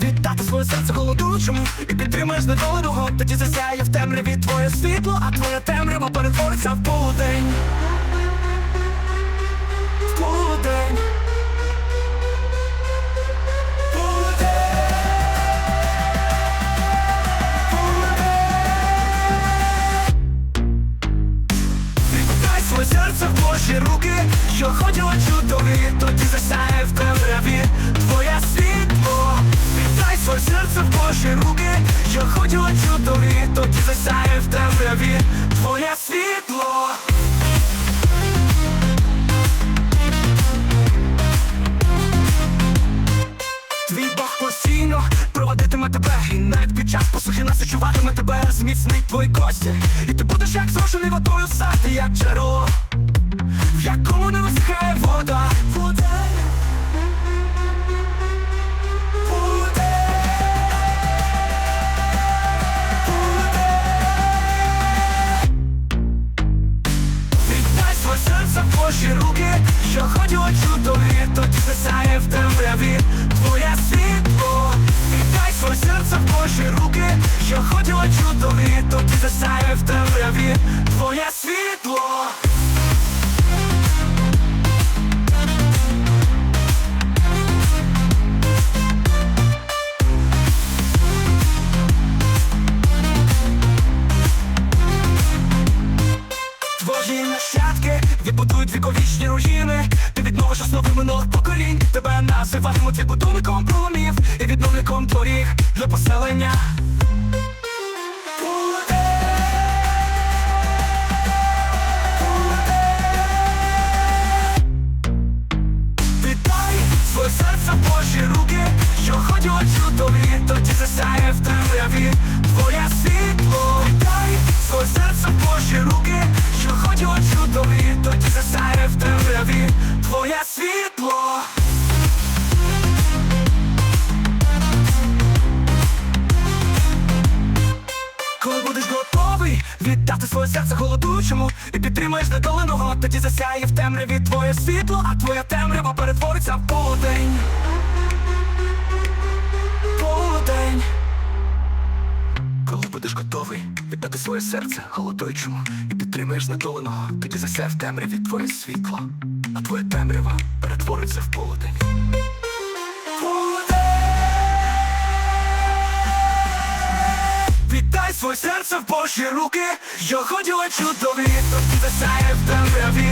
віддати своє серце голодучому. І підтримаєш недоленого, тоді засяє в темряві твоє світло, а твоя темрява перетвориться в полудень. В полудень. Серце в Божі руки, що хотіло чудові, тоді засяє Зміцнить твої кості. І ти будеш як зрошений водою сати, як джерело В якому не висихає вода. Вода. Божі руки, що хотіло чудові, тоді засяє в темряві твоє світло. Божі руки, що хотіла чудові, тоді засяє в темряві твоє світло. Твої нащадки відбудують віковічні руїни. Ти відновиш основи минулих поколінь. Тебе називатимуть відбудовником проломів І відновником доріг для поселення Коли будеш готовий віддати своє серце голодучому І підтримаєш недоленого, тоді засяє в темряві твоє світло, а твоя темрява перетвориться в полудень. Полудень. Коли будеш готовий віддати своє серце голодуючому І підтримаєш недоленого, тоді засяє в темряві твоє світло, а твоя темрява перетвориться в полудень. Серце в Божі руки, що хотіло чудові, засяє в темряві